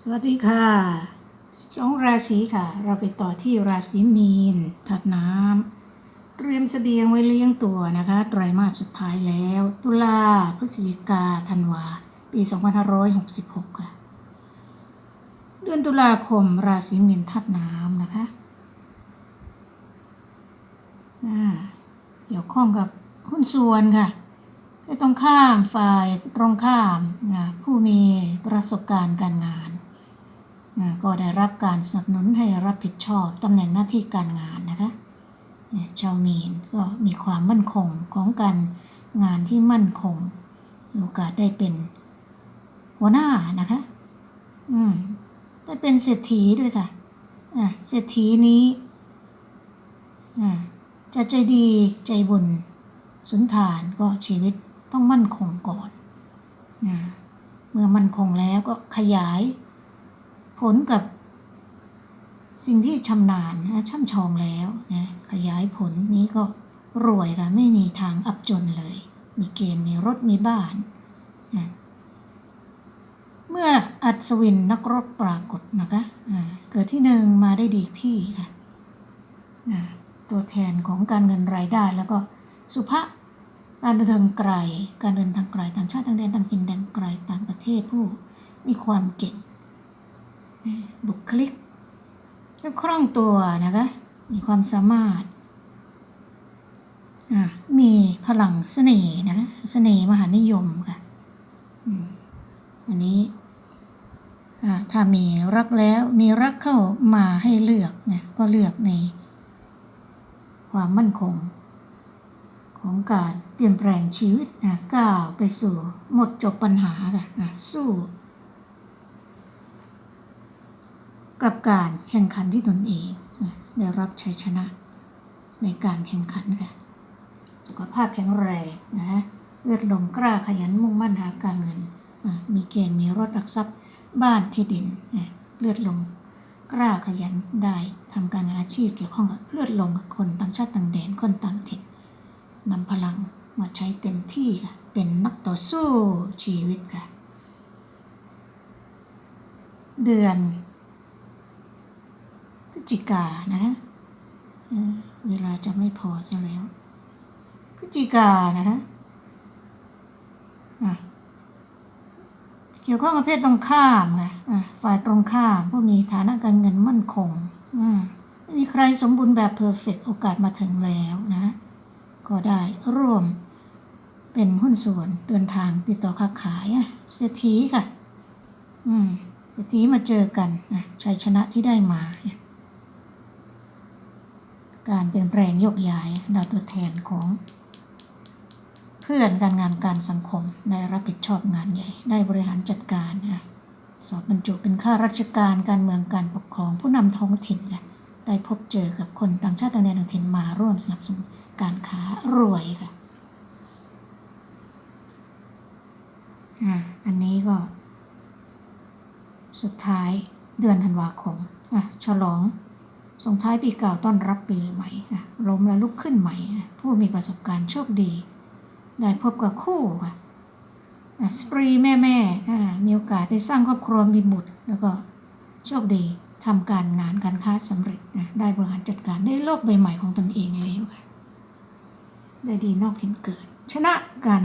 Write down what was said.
สวัสดีค่ะ 12 ราศีค่ะ เราไปต่อที่ราศีมีนถัดน้ำเตรียมเสบียงไว้เลี้ยงตัวนะคะไตรมาสสุดท้ายแล้ว ตุลาพฤศจิกาธันวา ปี 2566 ค่ะ เดือนตุลาคมราศีมีนทัดน้ำนะคะเกี่ยวข้องกับหุ้นส่วนค่ะไม่ต้องข้ามฝ่ายตรงข้ามนะผู้มีประสบการณ์การงาน ก็ได้รับการสนับสนุนให้รับผิดชอบตำแหน่งหน้าที่การงานนะคะชาวมีนก็มีความมั่นคงของการงานที่มั่นคงโอกาสได้เป็นหัวหน้านะคะ อืมได้เป็นเศรษฐีด้วยค่ะอะเศรษฐีนี้อ่าจะใจดีใจบุญสุนทานก็ชีวิตต้องมั่นคงก่อนนะเมื่อมั่นคงแล้วก็ขยาย ผลกับสิ่งที่ชำนาญนะช่ำชองแล้วนะขยายผลนี้ก็รวยค่ะไม่มีทางอับจนเลย มีเกณฑ์มีรถมีบ้านนะเมื่ออัศวินนักรบปรากฏนะคะเกิดที่หนึ่งมาได้ดีที่ค่ะตัวแทนของการเงินรายได้ แล้วก็สุภาพการเดินทางไกล การเดินทางไกลต่างชาติต่างแดนต่างถิ่นแดนไกลต่างประเทศผู้มีความเก่ง บุคลิกก็คล่องตัวนะคะ มีความสามารถอะมีพลังเสน่ห์นะคะเสน่ห์มหานิยมค่ะอันนี้อะถ้ามีรักแล้วมีรักเข้ามาให้เลือกเนี่ยก็เลือกใน ความมั่นคง ของการเปลี่ยนแปลงชีวิตนะก้าวไปสู่หมดจบปัญหาค่ะสู้ กับการแข่งขันที่ตนเองได้รับชัยชนะในการแข่งขันค่ะ สุขภาพแข็งแรงนะฮะเลือดลมกล้าขยันมุ่งมั่นหาการเงิน มีเกณฑ์มีรถหลักทรัพย์บ้านที่ดินนะเลือดลมกล้าขยันได้ทำการอาชีพเกี่ยวข้องกับเลือดลมกับคนต่างชาติต่างแดนคนต่างถิ่นนำพลังมาใช้เต็มที่ค่ะ เป็นนักต่อสู้ชีวิตค่ะ เดือน จิกานะฮะเวลาจะไม่พอซะแล้วพฤศจิกานะคะเกี่ยวข้องกับเพศตรงข้ามค่ะฝ่ายตรงข้ามผู้มีฐานะการเงินมั่นคงอ่าไม่มีใครสมบูรณ์แบบเพอร์เฟกโอกาสมาถึงแล้วนะ ก็ได้ร่วมเป็นหุ้นส่วนเดินทางติดต่อค้าขายเศรษฐีค่ะ อืมเศรษฐีมาเจอกันนะชัยชนะที่ได้มาเนี่ย การเปลี่ยนแปลงโยกย้ายดาวตัวแทนของเพื่อนการงานการสังคมได้รับผิดชอบงานใหญ่ ได้บริหารจัดการนะสอบบรรจุเป็นข้าราชการการเมืองการปกครองผู้นำท้องถิ่นค่ะได้พบเจอกับคนต่างชาติต่างแดนต่างถิ่นมาร่วมสนับสนุนการค้ารวยค่ะอ่าอันนี้ก็ สุดท้ายเดือนธันวาคมอะฉลอง ส่งท้ายปีเก่าต้อนรับปีใหม่อะล้มแล้วลุกขึ้นใหม่ ผู้มีประสบการณ์โชคดี ได้พบกับคู่ค่ะสตรีแม่แม่มีโอกาสได้สร้างครอบครัวมีบุตร แล้วก็โชคดีทำการงานการค้าสำเร็จนะได้บริหารจัดการได้โลกใบใหม่ของตนเองแล้วค่ะได้ดีนอกถิ่นเกิด ชนะการ